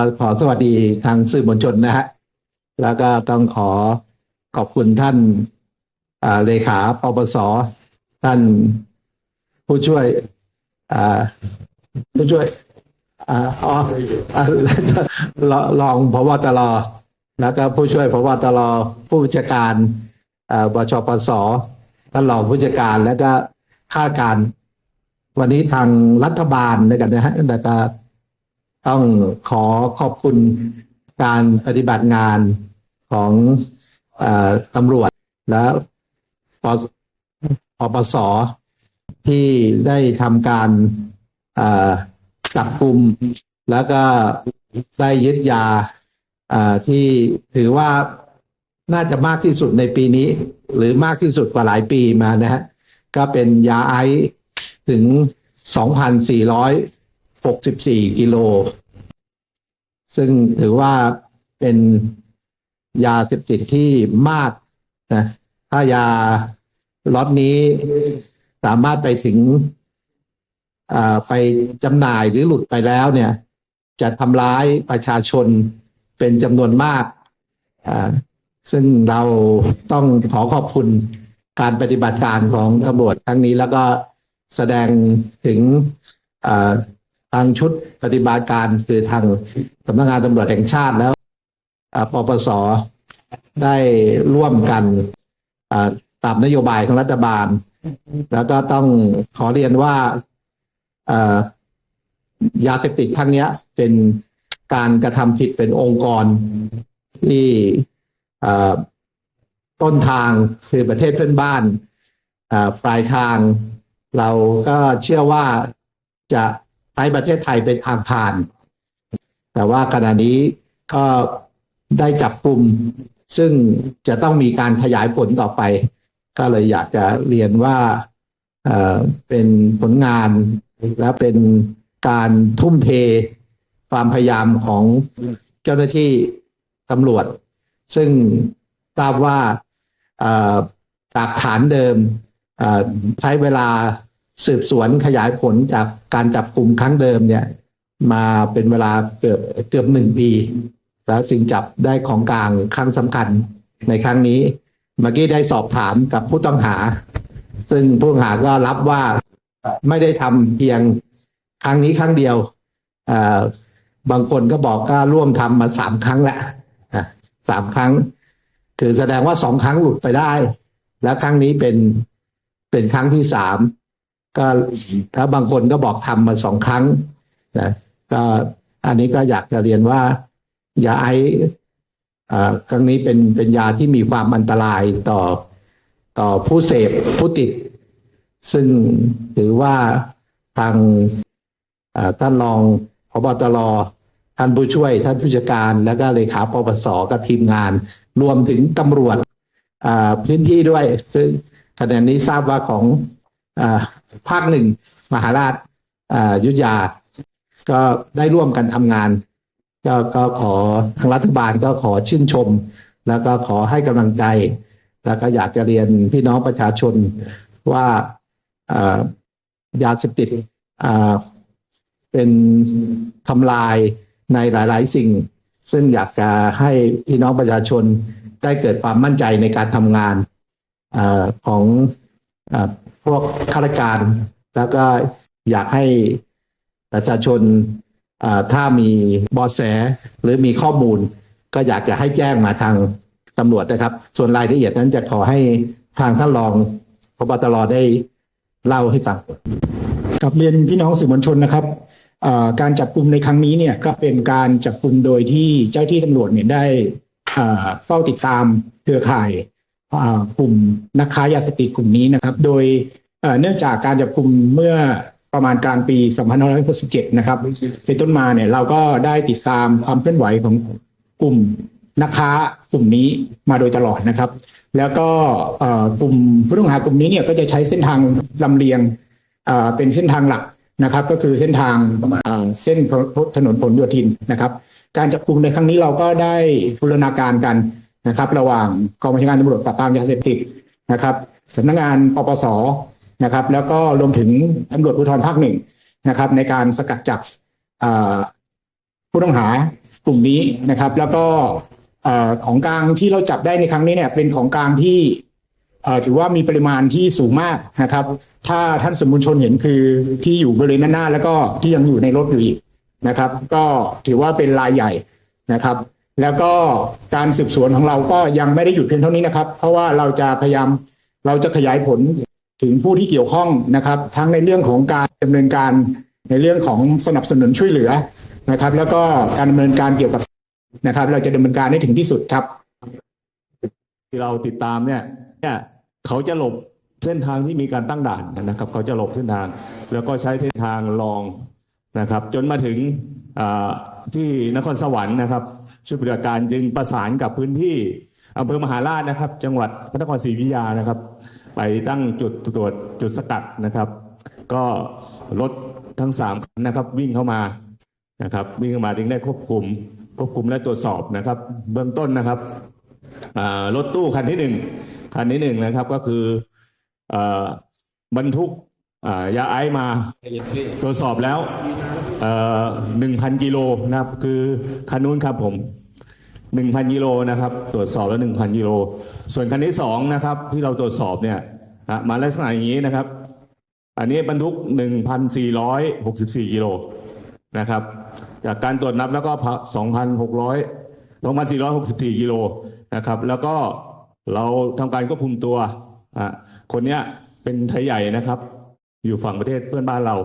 ก็ขอสวัสดีทางสื่อมวลชนนะฮะแล้วก็ต้องขอขอบคุณท่านเลขาปปสท่านผู้ช่วยผู้ช่วยอ๋ออ่ารองพบตรแล้วก็ผู้ช่วยพบตรผู้บัญชาการบชปสท่านรองผู้จัดการแล้วก็ข้าราชการ วันนี้ทางรัฐบาลด้วยกันนะฮะแล้วก็ ต้องขอขอบคุณการปฏิบัติงานของอตำรวจและปปปสที่ได้ทำการจับกลุ่มแล้วก็ได้ยึดยาที่ถือว่าน่าจะมากที่สุดในปีนี้ หรือมากที่สุดกว่าหลายปีมานะฮะก็เป็นยาไอซ์ถึง 64 กิโล ซึ่งถือว่าเป็นยาเสพติดที่มากนะถ้ายาล็อตนี้สามารถไปถึงไปจำหน่ายหรือหลุดไปแล้วเนี่ย จะทำร้ายประชาชนเป็นจำนวนมากซึ่งเราต้องขอขอบคุณการปฏิบัติการของตำรวจครั้งนี้แล้วก็แสดงถึง ทางชุดปฏิบัติการคือทางสำนักงานตำรวจแห่งชาติแล้วปปสได้ร่วมกันตามนโยบายของรัฐบาล แล้วก็ต้องขอเรียนว่ายาเสพติดครั้งนี้เป็นการกระทำผิดเป็นองค์กรที่ต้นทางคือประเทศเพื่อนบ้านปลายทาง เราก็เชื่อว่าจะ ช้ประเทศไทยเป็นทางผ่าน แต่ว่าขณะนี้ก็ได้จับกลุ่มซึ่งจะต้องมีการขยายผลต่อไป ก็เลยอยากจะเรียนว่าเป็นผลงานและเป็นการทุ่มเทความพยายามของเจ้าหน้าที่ตำรวจ ซึ่งทราบว่าจากฐานเดิมใช้เวลา สืบสวนขยายผลจากการจับกลุ่มครั้งเดิมเนี่ย มาเป็นเวลาเกือบเกือบหนึ่งปี แล้วจึงจับได้ของกลางครั้งสำคัญในครั้งนี้ เมื่อกี้ได้สอบถามกับผู้ต้องหา ซึ่งผู้ต้องหาก็รับว่าไม่ได้ทำเพียงครั้งนี้ครั้งเดียวบางคนก็บอกก็ร่วมทำมาสามครั้งแล้วอะสามครั้ง คือแสดงว่าสองครั้งหลุดไปได้ แล้วครั้งนี้เป็นเป็นครั้งที่สาม ก็แล้วบางคนก็บอกทำมาสองครั้งนะก็อันนี้ก็อยากจะเรียนว่ายาไอซ์อ่าครั้งนี้เป็นเป็นยาที่มีความอันตรายต่อต่อผู้เสพผู้ติด ซึ่งถือว่าทางท่านรองพบตรท่านผู้ช่วย ท่านผู้จัดการแล้วก็เลขาปปสกับทีมงาน รวมถึงตำรวจพื้นที่ด้วย ซึ่งขณะนี้ทราบว่าของ ภาคหนึ่งมหาราชยุทธยา ก็ได้ร่วมกันทำงาน ก็ก็ขอทางรัฐบาลก็ขอชื่นชม แล้วก็ขอให้กำลังใจ แล้วก็อยากจะเรียนพี่น้องประชาชนว่ายาเสพติดเป็นทำลายในหลาย ๆ สิ่ง ซึ่งอยากจะให้พี่น้องประชาชนได้เกิดความมั่นใจในการทำงานอของ วกข้าราชการ แล้วก็อยากให้ประชาชนถ้ามีเบอแสหรือมีข้อมูล ก็อยากจะให้แจ้งมาทางตำรวจนะครับ ส่วนรายละเอียดนั้นจะขอให้ทางท่านรองพบตรได้เล่าให้ฟังกับเรียนพี่น้องสื่อมวลชนนะครับการจับกลุ่มในครั้งนี้เนี่ยก็เป็นการจับกลุ่มโดยที่เจ้าที่ตำรวจเนี่ยได้เฝ้าติดตามเครือข่ายกลุ่มนักค้ายาเสพติดกลุ่มนี้นะครับ โดย เนื่องจากการจับกลุ่มเมื่อประมาณกลางปี 2567 นะครับเป็นต้นมาเนี่ยเราก็ได้ติดตามความเคลื่อนไหวของกลุ่มนักค้ากลุ่มนี้มาโดยตลอดนะครับ แล้วก็กลุ่มผู้ต้องหากลุ่มนี้เนี่ยก็จะใช้เส้นทางลำเลียงเป็นเส้นทางหลักนะครับ ก็คือเส้นทางเส้นถนนผลโยธินนะครับ การจับกลุ่มในครั้งนี้เราก็ได้บูรณาการกันนะครับ ระหว่างกองบัญชาการตำรวจปราบปรามยาเสพติดนะครับสำนักงานปปส นะครับ แล้วก็รวมถึงตำรวจภูธรภาคหนึ่งนะครับ ในการสกัดจับผู้ต้องหากลุ่มนี้นะครับ แล้วก็ของกลางที่เราจับได้ในครั้งนี้เนี่ย เป็นของกลางที่ถือว่ามีปริมาณที่สูงมากนะครับ ถ้าท่านสมวลชนเห็นคือที่อยู่บริเวณหน้า แล้วก็ที่ยังอยู่ในรถอยู่อีกนะครับ ก็ถือว่าเป็นรายใหญ่นะครับ แล้วก็การสืบสวนของเราก็ยังไม่ได้หยุดเพียงเท่านี้นะครับ เพราะว่าเราจะพยายามเราจะขยายผล ถึงผู้ที่เกี่ยวข้องนะครับ ทั้งในเรื่องของการดำเนินการในเรื่องของสนับสนุนช่วยเหลือนะครับ แล้วก็การดำเนินการเกี่ยวกับนะครับ เราจะดำเนินการให้ถึงที่สุดครับ ที่เราติดตามเนี่ยเนี่ยเขาจะหลบเส้นทางที่มีการตั้งด่านนะครับ เขาจะหลบเส้นทาง แล้วก็ใช้เส้นทางรองนะครับ จนมาถึงที่นครสวรรค์นะครับชุดปฏิบัติการจึงประสานกับพื้นที่อำเภอมหาราชนะครับ จังหวัดพระนครศรีอยุธยานะครับ ไปตั้งจุดตรวจจุดสกัดนะครับ ก็รถทั้งสามคันนะครับ วิ่งเข้ามานะครับ วิ่งเข้ามาจึงได้ควบคุมควบคุมและตรวจสอบนะครับ เบื้องต้นนะครับรถตู้คันที่หนึ่งคันที่หนึ่งนะครับก็คืออบรรทุกยาไอซ์มาตรวจสอบแล้วหนึ่งพันกิโลนะครับ คือคันนู้นครับผม หนึ่งพันกิโลนะครับตรวจสอบแล้วหนึ่งพันกิโลส่วนคันที่สองนะครับที่เราตรวจสอบเนี่ยมาลักษณะอย่างนี้นะครับ อันนี้บรรทุกหนึ่งพันสี่ร้อยหกสิบสี่กิโลนะครับจากการตรวจนับแล้วก็สองพันหกร้อย2,464กิโลนะครับ แล้วก็เราทำการควบคุมตัวคนเนี้ยเป็นไทยใหญ่นะครับ อยู่ฝั่งประเทศเพื่อนบ้านเรา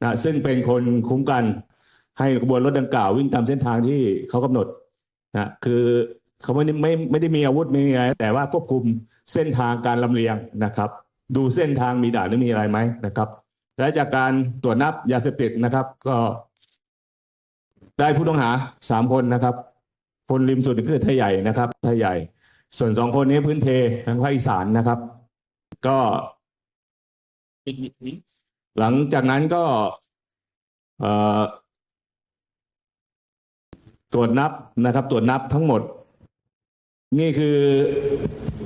นะซึ่งเป็นคนคุ้มกันให้ขบวนรถดังกล่าววิ่งตามเส้นทางที่เขากำหนด นะคือเขาไม่ได้ไม่ไม่ได้มีอาวุธไม่มีอะไรแต่ว่าควบคุมเส้นทางการลำเลียงนะครับ ดูเส้นทางมีด่านหรือมีอะไรไหมนะครับ และจากการตรวจนับยาเสพติดนะครับ ก็ ได้ผู้ต้องหาสามคนนะครับ คนริมสุดคือไทยใหญ่นะครับไทยใหญ่ ส่วนสองคนนี้พื้นเพทางภาคอีสานนะครับ ก็ หลังจากนั้นก็ เอ่อ ตรวจนับนะครับ ตรวจนับทั้งหมด นี่คือ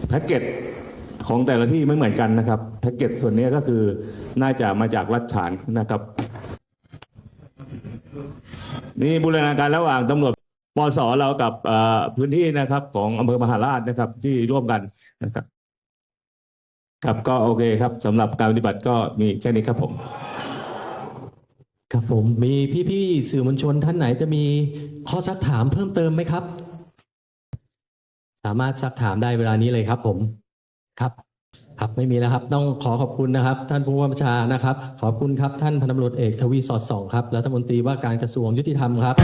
แพ็กเกจของแต่ละที่ไม่เหมือนกันนะครับแพ็กเกจส่วนนี้ก็คือน่าจะมาจากรัฐฉานนะครับ นี่บูรณาการระหว่างตำรวจปสเรากับพื้นที่นะครับ ของอำเภอมหาราชนะครับ ที่ร่วมกันนะครับ ครับก็โอเคครับสำหรับการปฏิบัติก็มีแค่นี้ครับผม ครับผมมีพี่ๆสื่อมวลชนท่านไหนจะมีข้อซักถามเพิ่มเติมไหมครับ สามารถซักถามได้เวลานี้เลยครับ ผมครับครับไม่มีแล้วครับ ต้องขอขอบคุณนะครับ ท่านผู้ว่าราชการนะครับ ขอบคุณครับ ท่านพันตำรวจเอกทวีสอดส่องครับรัฐมนตรีว่าการกระทรวงยุติธรรมครับ